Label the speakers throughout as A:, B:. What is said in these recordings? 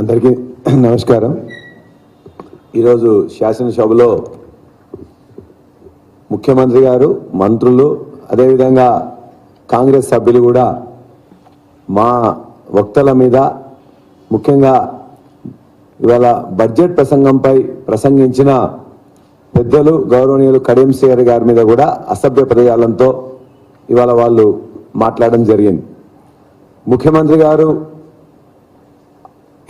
A: అందరికీ నమస్కారం. ఈరోజు శాసనసభలో ముఖ్యమంత్రి గారు మంత్రులు అదేవిధంగా కాంగ్రెస్ సభ్యులు కూడా మా వక్తల మీద ముఖ్యంగా ఇవాళ బడ్జెట్ ప్రసంగంపై ప్రసంగించిన పెద్దలు గౌరవనీయులు కడియం శ్రీహరి గారి మీద కూడా అసభ్య పదజాలంతో ఇవాళ వాళ్ళు మాట్లాడడం జరిగింది. ముఖ్యమంత్రి గారు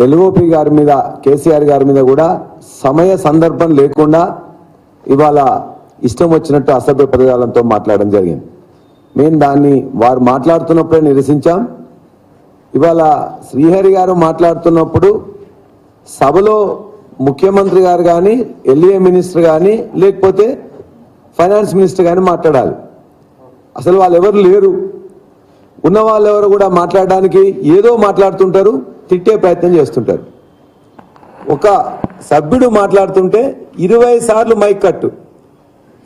A: ఎల్ఓపి గారి మీద కేసీఆర్ గారి మీద కూడా సమయ సందర్భం లేకుండా ఇవాళ ఇష్టం వచ్చినట్టు అసభ్య పదజాలంతో మాట్లాడడం జరిగింది. మేము దాన్ని వారు మాట్లాడుతున్నప్పుడే నిరసించాం. ఇవాళ శ్రీహరి గారు మాట్లాడుతున్నప్పుడు సభలో ముఖ్యమంత్రి గారు కానీ ఎల్ఏ మినిస్టర్ కానీ లేకపోతే ఫైనాన్స్ మినిస్టర్ కానీ మాట్లాడాలి. అసలు వాళ్ళు ఎవరు లేరు. ఉన్న వాళ్ళు ఎవరు కూడా మాట్లాడడానికి ఏదో మాట్లాడుతుంటారు. తిట్టే ప్రయత్నం చేస్తుంటారు. ఒక సభ్యుడు మాట్లాడుతుంటే ఇరవై సార్లు మైక్ కట్టు.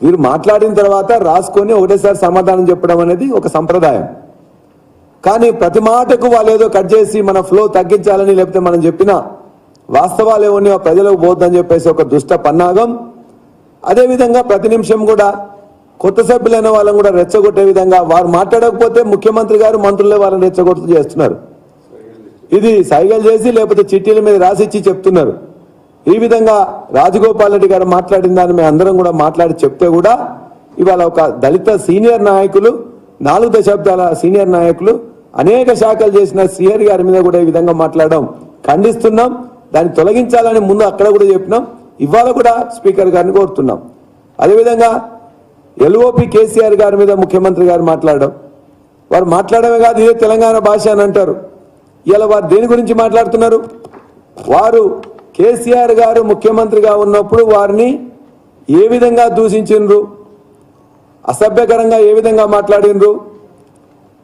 A: వీరు మాట్లాడిన తర్వాత రాసుకొని ఒకటేసారి సమాధానం చెప్పడం అనేది ఒక సంప్రదాయం. కానీ ప్రతి మాటకు వాళ్ళు ఏదో కట్ చేసి మన ఫ్లో తగ్గించాలని లేకపోతే మనం చెప్పిన వాస్తవాలు ఏమో ప్రజలకు పోద్దని చెప్పేసి ఒక దుష్ట పన్నాగం. అదేవిధంగా ప్రతి నిమిషం కూడా కొత్త సభ్యులైన వాళ్ళని కూడా రెచ్చగొట్టే విధంగా వారు మాట్లాడకపోతే ముఖ్యమంత్రి గారు మంత్రులే వాళ్ళని రెచ్చగొట్టు చేస్తున్నారు. ఇది సైగలు చేసి లేకపోతే చిట్టీల మీద రాసిచ్చి చెప్తున్నారు. ఈ విధంగా రాజగోపాల్ రెడ్డి గారు మాట్లాడిన దాన్ని మేము అందరం కూడా మాట్లాడి చెప్తే కూడా ఇవాళ ఒక దళిత సీనియర్ నాయకులు నాలుగు దశాబ్దాల సీనియర్ నాయకులు అనేక శాఖలు చేసిన సీఆర్ గారి మీద కూడా ఈ విధంగా మాట్లాడడం ఖండిస్తున్నాం. దాన్ని తొలగించాలని ముందు అక్కడ కూడా చెప్పినాం. ఇవాళ కూడా స్పీకర్ గారిని కోరుతున్నాం. అదేవిధంగా ఎల్ఓపి కేసీఆర్ గారి మీద ముఖ్యమంత్రి గారు మాట్లాడడం. వారు మాట్లాడమే కాదు ఇదే తెలంగాణ భాష అని అంటారు. ఇలా వారు దేని గురించి మాట్లాడుతున్నారు? వారు కేసీఆర్ గారు ముఖ్యమంత్రిగా ఉన్నప్పుడు వారిని ఏ విధంగా దూషించిండ్రు? అసభ్యకరంగా ఏ విధంగా మాట్లాడినరు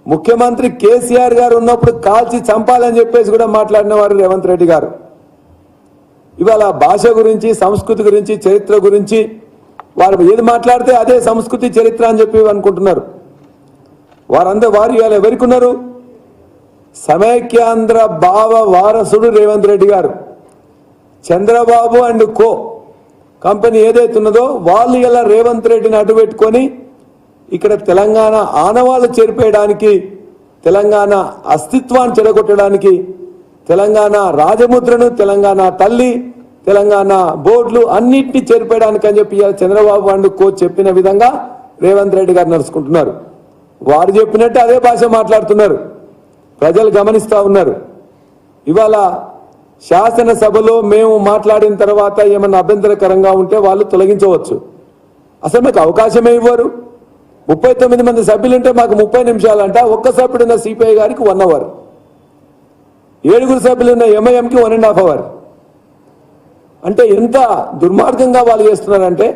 A: ముఖ్యమంత్రి కేసీఆర్ గారు ఉన్నప్పుడు కాల్చి చంపాలని చెప్పేసి కూడా మాట్లాడిన వారు రేవంత్ రెడ్డి గారు. ఇవాళ భాష గురించి సంస్కృతి గురించి చరిత్ర గురించి వారు ఏది మాట్లాడితే అదే సంస్కృతి చరిత్ర అని చెప్పి అనుకుంటున్నారు. వారందరూ వారు ఇవాళ ఎవరికి ఉన్నారు? సమైక్యాంధ్ర భావ వారసుడు రేవంత్ రెడ్డి గారు. చంద్రబాబు అండ్ కో కంపెనీ ఏదైతే ఉన్నదో వాళ్ళు ఇలా రేవంత్ రెడ్డిని అడ్డుపెట్టుకొని ఇక్కడ తెలంగాణ ఆనవాళ్ళు చేరిపేయడానికి తెలంగాణ అస్తిత్వాన్ని చెడగొట్టడానికి తెలంగాణ రాజముద్రను తెలంగాణ తల్లి తెలంగాణ బోర్డులు అన్నింటినీ చేరిపేయడానికి అని చెప్పి చంద్రబాబు అండ్ కో చెప్పిన విధంగా రేవంత్ రెడ్డి గారు నడుచుకుంటున్నారు. వారు చెప్పినట్టు అదే భాష మాట్లాడుతున్నారు. ప్రజలు గమనిస్తూ ఉన్నారు. ఇవాళ శాసనసభలో మేము మాట్లాడిన తర్వాత ఏమన్నా అభ్యంతరకరంగా ఉంటే వాళ్ళు తొలగించవచ్చు. అసలు మాకు అవకాశమే ఇవ్వరు. ముప్పై తొమ్మిది మంది సభ్యులుంటే మాకు ముప్పై నిమిషాలంట. ఒక్క సభ్యుడున్న సిపిఐ గారికి వన్ అవర్. ఏడుగురు సభ్యులున్న ఎంఐఎంకి వన్ అండ్ హాఫ్ అవర్. అంటే ఎంత దుర్మార్గంగా వాళ్ళు చేస్తున్నారంటే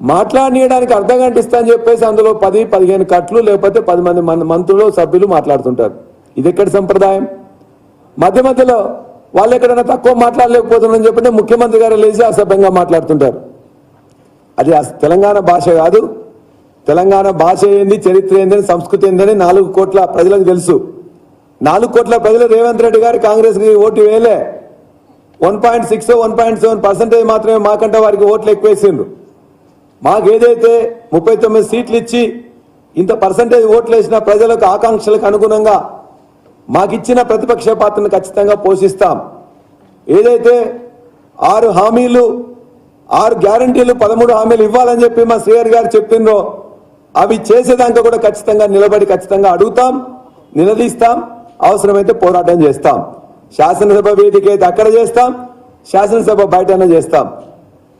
A: మాట్లాడనీయడానికి అర్థం గంట ఇస్తా అని చెప్పేసి అందులో పది పదిహేను కట్లు లేకపోతే పది మంది మంత్రులు సభ్యులు మాట్లాడుతుంటారు. ఇది ఎక్కడ సంప్రదాయం? మధ్య మధ్యలో వాళ్ళు ఎక్కడైనా తక్కువ మాట్లాడలేకపోతున్నారని చెప్పంటే ముఖ్యమంత్రి గారు లేచి అసభ్యంగా మాట్లాడుతుంటారు. అది అస- తెలంగాణ భాష కాదు. తెలంగాణ భాష ఏంది చరిత్ర ఏందని సంస్కృతి ఏందని నాలుగు కోట్ల ప్రజలకు తెలుసు. నాలుగు కోట్ల ప్రజలు రేవంత్ రెడ్డి గారు కాంగ్రెస్కి ఓటు వేయలే. One point six one point seven percentage మాత్రమే మాకంటే వారికి ఓట్లు ఎక్కువేసిండ్రు. మాకు మాకేదైతే ముప్పై తొమ్మిది సీట్లు ఇచ్చి ఇంత పర్సంటేజ్ ఓట్లు వేసిన ప్రజలకు ఆకాంక్షలకు అనుగుణంగా మాకిచ్చిన ప్రతిపక్ష పాత్రను ఖచ్చితంగా పోషిస్తాం. ఏదైతే ఆరు హామీలు ఆరు గ్యారంటీలు పదమూడు హామీలు ఇవ్వాలని చెప్పి మా శ్రీయర్ గారు చెప్పిండ్రో అవి చేసేదాకా కూడా ఖచ్చితంగా నిలబడి ఖచ్చితంగా అడుగుతాం నిలదీస్తాం అవసరమైతే పోరాటం చేస్తాం. శాసనసభ వేదిక అయితే అక్కడ చేస్తాం శాసనసభ బయటనే చేస్తాం.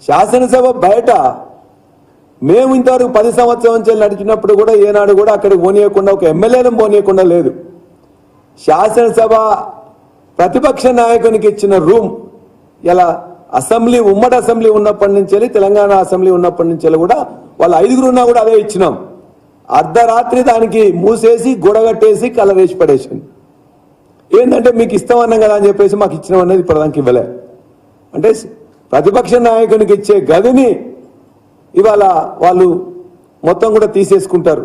A: శాసనసభ బయట మేము ఇంతవరకు పది సంవత్సరం నుంచి నడిచినప్పుడు కూడా ఏనాడు కూడా అక్కడికి పోనీయకుండా ఒక ఎమ్మెల్యేలను పోనీయకుండా లేదు. శాసనసభ ప్రతిపక్ష నాయకునికి ఇచ్చిన రూమ్ ఇలా అసెంబ్లీ ఉమ్మడి అసెంబ్లీ ఉన్నప్పటి నుంచి వెళ్ళి, తెలంగాణ అసెంబ్లీ ఉన్నప్పటి నుంచి వెళ్ళి కూడా వాళ్ళు ఐదుగురు ఉన్నా కూడా అదే ఇచ్చినాం. అర్ధరాత్రి దానికి మూసేసి గొడగట్టేసి కలరేసి పడేసింది ఏంటంటే మీకు ఇస్తామన్నాం కదా అని చెప్పేసి మాకు ఇచ్చినాం అనేది ఇప్పటిదానికి ఇవ్వలే. అంటే ప్రతిపక్ష నాయకునికి ఇచ్చే గదిని ఇవాళ వాళ్ళు మొత్తం కూడా తీసేసుకుంటారు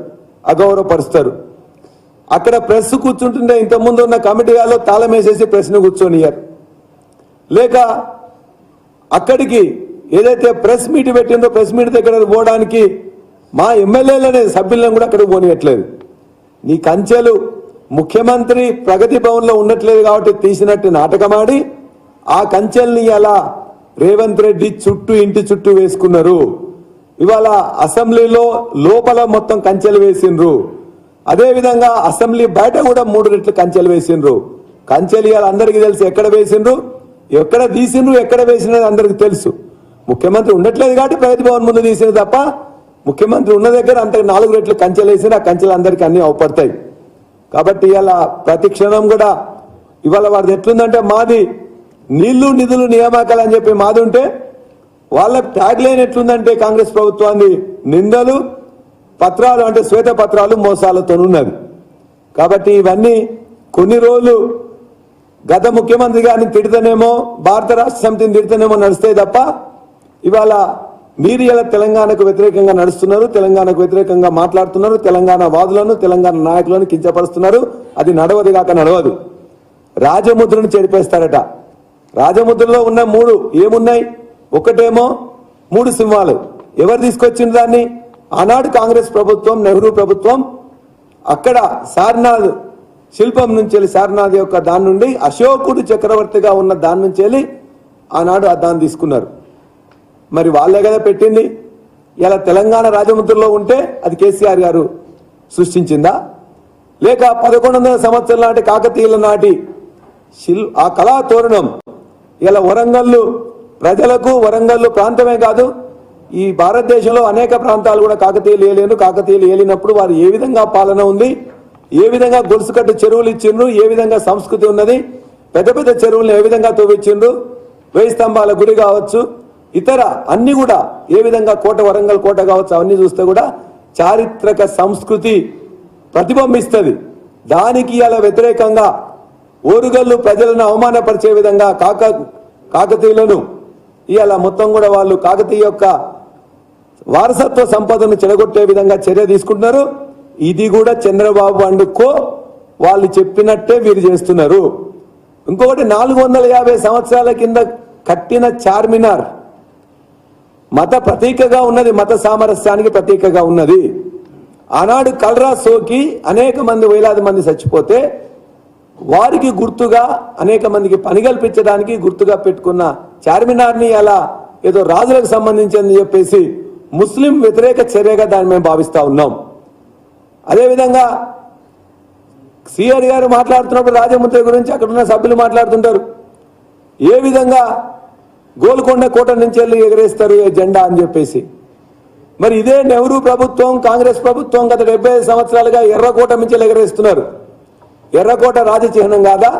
A: అగౌరవపరుస్తారు. అక్కడ ప్రెస్ కూర్చుంటుంటే ఇంతకుముందు ఉన్న కమిటీ వాళ్ళు తాళం వేసేసి ప్రెస్ను కూర్చొనియారు లేక అక్కడికి ఏదైతే ప్రెస్ మీట్ పెట్టిందో ప్రెస్ మీట్ దగ్గర పోవడానికి మా ఎమ్మెల్యేలనే సభ్యులను కూడా అక్కడికి పోనియట్లేదు. నీ కంచెలు ముఖ్యమంత్రి ప్రగతి భవన్లో ఉండట్లేదు కాబట్టి తీసినట్టు నాటకమాడి ఆ కంచెల్ని అలా రేవంత్ రెడ్డి చుట్టూ ఇంటి చుట్టూ వేసుకున్నారు. ఇవాళ అసెంబ్లీలో లోపల మొత్తం కంచెలు వేసిండ్రు. అదేవిధంగా అసెంబ్లీ బయట కూడా మూడు రెట్లు కంచెలు వేసిండ్రు. కంచెలు ఇవాళ అందరికీ తెలుసు ఎక్కడ వేసిండ్రు? ఎక్కడ తీసిండ్రు? ఎక్కడ వేసినది అందరికి తెలుసు. ముఖ్యమంత్రి ఉండట్లేదు కాబట్టి ప్రగతి భవన్ ముందు తీసింది తప్ప ముఖ్యమంత్రి ఉన్న దగ్గర అంతకు నాలుగు రెట్లు కంచెలు వేసిన ఆ కంచెలు అందరికీ అన్ని అవపడతాయి. కాబట్టి ఇవాళ ప్రతి క్షణం కూడా ఇవాళ వాడిది ఎట్లుందంటే మాది నీళ్ళు నిధులు నియామకాలు అని చెప్పి మాది ఉంటే వాళ్ళ ట్యాగ్ లైన్ ఎట్లుందంటే కాంగ్రెస్ ప్రభుత్వాన్ని నిందలు పత్రాలు అంటే శ్వేత పత్రాలు మోసాలతో ఉన్నవి కాబట్టి ఇవన్నీ కొన్ని రోజులు గత ముఖ్యమంత్రి గారిని తిడితేనేమో భారత రాష్ట్ర సమితిని తిడితేనేమో నడుస్తాయి తప్ప ఇవాళ మీరు ఇలా తెలంగాణకు వ్యతిరేకంగా నడుస్తున్నారు తెలంగాణకు వ్యతిరేకంగా మాట్లాడుతున్నారు తెలంగాణ వాదులను తెలంగాణ నాయకులను కించపరుస్తున్నారు. అది నడవదు కాక నడవదు. రాజముద్రను చెడిపేస్తారట. రాజముద్రలో ఉన్న మూడు ఏమున్నాయి? ఒకటేమో మూడు సింహాలు. ఎవరు తీసుకొచ్చిన దాన్ని? ఆనాడు కాంగ్రెస్ ప్రభుత్వం నెహ్రూ ప్రభుత్వం అక్కడ సారనాథ్ శిల్పం నుంచి వెళ్ళి సారనాథ్ యొక్క దాని నుండి అశోకుడు చక్రవర్తిగా ఉన్న దాని నుంచి వెళ్ళి ఆనాడు ఆ దాన్ని తీసుకున్నారు. మరి వాళ్ళే కదా పెట్టింది? ఇలా తెలంగాణ రాజముద్రలో ఉంటే అది కేసీఆర్ గారు సృష్టించిందా? లేక పదకొండు వందల సంవత్సరాల నాటి కాకతీయుల నాటి శిల్ ఆ కళా తోరణం ఇలా వరంగల్లు ప్రజలకు వరంగల్లు ప్రాంతమే కాదు ఈ భారతదేశంలో అనేక ప్రాంతాలు కూడా కాకతీయులు ఏలేను కాకతీయులు ఏలినప్పుడు వారు ఏ విధంగా పాలన ఉంది? ఏ విధంగా గొలుసుకట్టు చెరువులు ఇచ్చిండ్రు? ఏ విధంగా సంస్కృతి ఉన్నది? పెద్ద పెద్ద చెరువులను ఏ విధంగా తవ్వించిండ్రు వేయి స్తంభాల గుడి కావచ్చు ఇతర అన్ని కూడా ఏ విధంగా కోట వరంగల్ కోట కావచ్చు అవన్నీ చూస్తే కూడా చారిత్రక సంస్కృతి ప్రతిబింబిస్తుంది. దానికి అలా వ్యతిరేకంగా ఓరుగల్లు ప్రజలను అవమానపరిచే విధంగా కాక కాకతీయులను ఇవాళ మొత్తం కూడా వాళ్ళు కాకతీయ యొక్క వారసత్వ సంపదను చెడగొట్టే విధంగా చర్య తీసుకుంటున్నారు. ఇది కూడా చంద్రబాబు అండుకో వాళ్ళు చెప్పినట్టే వీరు చేస్తున్నారు. ఇంకొకటి నాలుగు వందల యాభై సంవత్సరాల కింద కట్టిన చార్మినార్ మత ప్రతీకగా ఉన్నది మత సామరస్యానికి ప్రతీకగా ఉన్నది. ఆనాడు కలరా సోకి అనేక మంది వేలాది మంది చచ్చిపోతే వారికి గుర్తుగా అనేక మందికి పని కల్పించడానికి గుర్తుగా పెట్టుకున్న చార్మినార్ని అలా ఏదో రాజులకు సంబంధించిందని చెప్పేసి ముస్లిం వ్యతిరేక చర్యగా దాన్ని మేము భావిస్తూ ఉన్నాం. అదేవిధంగా సిఆర్ గారు మాట్లాడుతున్నప్పుడు రాజముద్ర గురించి అక్కడ ఉన్న సభ్యులు మాట్లాడుతుంటారు. ఏ విధంగా గోల్కొండ కోట నుంచి వెళ్ళి ఎగరేస్తారు జెండా అని చెప్పేసి. మరి ఇదే నెహ్రూ ప్రభుత్వం కాంగ్రెస్ ప్రభుత్వం గత డెబ్బై సంవత్సరాలుగా ఎర్రకోట నుంచి ఎగరేస్తున్నారు. ఎర్రకోట రాజచిహ్నం కాదా?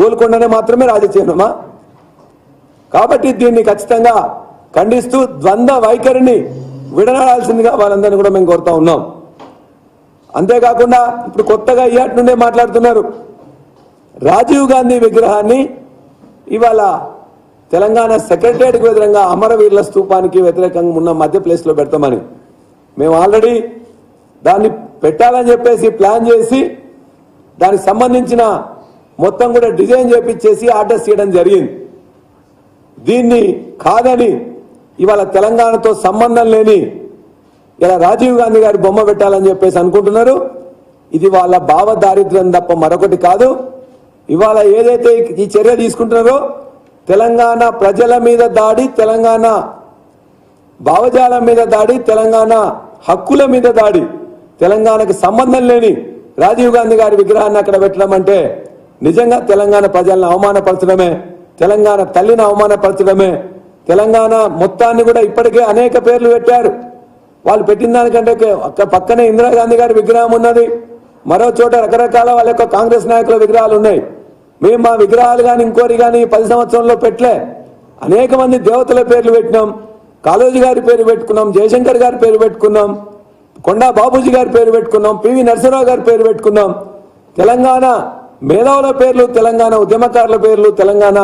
A: గోల్కొండనే మాత్రమే రాజచిహ్నమా? కాబట్టి దీన్ని ఖచ్చితంగా ఖండిస్తూ ద్వంద్వ వైఖరిని విడనాడాల్సిందిగా వాళ్ళందరినీ కూడా మేము కోరుతా ఉన్నాం. అంతేకాకుండా ఇప్పుడు కొత్తగా ఇయాటి నుండే మాట్లాడుతున్నారు. రాజీవ్ గాంధీ విగ్రహాన్ని ఇవాళ తెలంగాణ సెక్రటరియట్కి వ్యతిరేకంగా అమరవీరుల స్తూపానికి వ్యతిరేకంగా ఉన్న మధ్య ప్లేస్లో పెడతామని. మేము ఆల్రెడీ దాన్ని పెట్టాలని చెప్పేసి ప్లాన్ చేసి దానికి సంబంధించిన మొత్తం కూడా డిజైన్ చేపించేసి ఆర్డర్స్ చేయడం జరిగింది. దీన్ని కాదని ఇవాళ తెలంగాణతో సంబంధం లేని ఇలా రాజీవ్ గాంధీ గారి బొమ్మ పెట్టాలని చెప్పేసి అనుకుంటున్నారు. ఇది వాళ్ళ భావ దారిద్ర్యం తప్ప మరొకటి కాదు. ఇవాళ ఏదైతే ఈ చర్య తీసుకుంటున్నారో తెలంగాణ ప్రజల మీద దాడి తెలంగాణ భావజాలం మీద దాడి తెలంగాణ హక్కుల మీద దాడి తెలంగాణకు సంబంధం లేని రాజీవ్ గాంధీ గారి విగ్రహాన్ని అక్కడ పెట్టడం అంటే నిజంగా తెలంగాణ ప్రజలను అవమానపరచడమే తెలంగాణ తల్లిని అవమానపరచడమే తెలంగాణ మొత్తాన్ని కూడా ఇప్పటికే అనేక పేర్లు పెట్టారు. వాళ్ళు పెట్టిన దానికంటే పక్కనే ఇందిరాగాంధీ గారి విగ్రహం ఉన్నది. మరో చోట రకరకాల వాళ్ళ యొక్క కాంగ్రెస్ నాయకుల విగ్రహాలు ఉన్నాయి. మేము మా విగ్రహాలు కానీ ఇంకోరి కానీ పది సంవత్సరంలో పెట్టలే. అనేక మంది దేవతల పేర్లు పెట్టినాం. కాళోజీ గారి పేరు పెట్టుకున్నాం జయశంకర్ గారి పేరు పెట్టుకున్నాం కొండా బాబూజీ గారి పేరు పెట్టుకున్నాం పివి నరసింహరావు గారి పేరు పెట్టుకున్నాం. తెలంగాణ మేధావుల పేర్లు తెలంగాణ ఉద్యమకారుల పేర్లు తెలంగాణ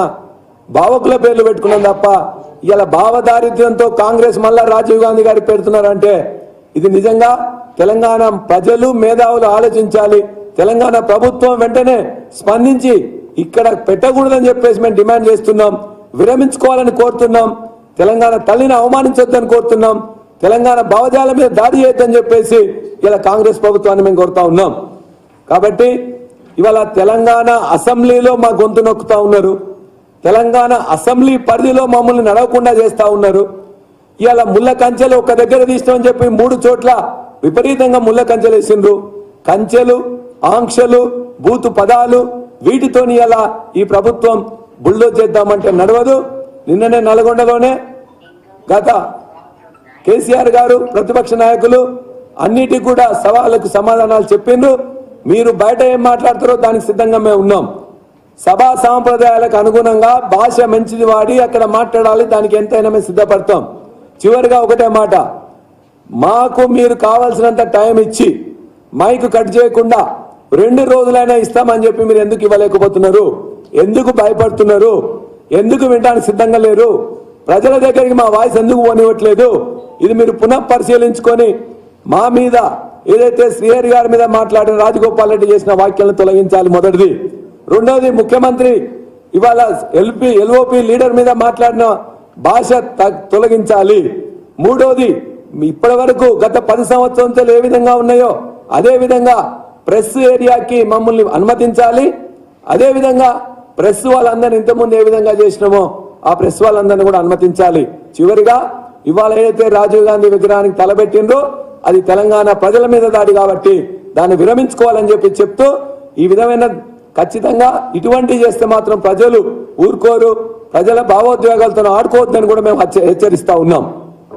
A: భావకుల పేర్లు పెట్టుకున్నాం తప్ప ఇలా భావదారిద్ర్యంతో కాంగ్రెస్ మళ్ళా రాజీవ్ గాంధీ గారు పెడుతున్నారంటే ఇది నిజంగా తెలంగాణ ప్రజలు మేధావులు ఆలోచించాలి. తెలంగాణ ప్రభుత్వం వెంటనే స్పందించి ఇక్కడ పెట్టకూడదని చెప్పేసి మేము డిమాండ్ చేస్తున్నాం. విరమించుకోవాలని కోరుతున్నాం. తెలంగాణ తల్లిని అవమానించొద్దని కోరుతున్నాం. తెలంగాణ భావజాల మీద దాడి చేయొద్దని చెప్పేసి ఇలా కాంగ్రెస్ ప్రభుత్వాన్ని మేము కోరుతా ఉన్నాం. కాబట్టి ఇవాళ తెలంగాణ అసెంబ్లీలో మా గొంతు నొక్కుతా ఉన్నారు. తెలంగాణ అసెంబ్లీ పరిధిలో మమ్మల్ని నడవకుండా చేస్తా ఉన్నారు. ఇవాళ ముళ్ళ కంచెలు ఒక దగ్గర తీసినామని చెప్పి మూడు చోట్ల విపరీతంగా ముళ్ళ కంచెలు వేసిండ్రు. కంచెలు ఆంక్షలు బూతు పదాలు వీటితోని ఇలా ఈ ప్రభుత్వం బుల్డో చేద్దామంటే నడవదు. నిన్ననే నల్గొండలోనే గత కేసీఆర్ గారు ప్రతిపక్ష నాయకులు అన్నిటికీ కూడా సవాళ్ళకు సమాధానాలు చెప్పిండ్రు. మీరు బయట ఏం మాట్లాడతారో దానికి సిద్ధంగా మేము ఉన్నాం. సభా సాంప్రదాయాలకు అనుగుణంగా భాష మంచిది వాడి అక్కడ మాట్లాడాలి దానికి ఎంతైనా మేము సిద్ధపడతాం. చివరిగా ఒకటే మాట మాకు మీరు కావాల్సినంత టైం ఇచ్చి మైక్ కట్ చేయకుండా రెండు రోజులైనా ఇస్తామని చెప్పి మీరు ఎందుకు ఇవ్వలేకపోతున్నారు? ఎందుకు భయపడుతున్నారు? ఎందుకు వినడానికి సిద్ధంగా లేరు? ప్రజల దగ్గరికి మా వాయిస్ ఎందుకు పోనివ్వట్లేదు? ఇది మీరు పునః పరిశీలించుకొని మా మీద ఏదైతే శ్రీహరి గారి మీద మాట్లాడిన రాజగోపాల్ రెడ్డి చేసిన వ్యాఖ్యలను తొలగించాలి మొదటిది. రెండవది ముఖ్యమంత్రి ఇవాళ ఎల్పి ఎల్ఓపి లీడర్ మీద మాట్లాడిన భాష త- తొలగించాలి. మూడోది ఇప్పటి వరకు గత పది సంవత్సరంతో ఏ విధంగా ఉన్నాయో అదే విధంగా ప్రెస్ ఏరియాకి మమ్మల్ని అనుమతించాలి. అదే విధంగా ప్రెస్ వాళ్ళందరినీ ఇంతకుముందు ఏ విధంగా చేసినామో ఆ ప్రెస్ వాళ్ళందరినీ కూడా అనుమతించాలి. చివరిగా ఇవాళ ఏదైతే రాజీవ్ గాంధీ విగ్రహానికి తలబెట్టిందో అది తెలంగాణ ప్రజల మీద దాడి కాబట్టి దాన్ని విరమించుకోవాలని చెప్పి చెప్తూ ఈ విధమైన ఖచ్చితంగా ఇటువంటి చేస్తే మాత్రం ప్రజలు ఊరుకోరు ప్రజల భావోద్వేగాలతో ఆడుకోవద్దని కూడా మేము హెచ్చరిస్తా ఉన్నాం.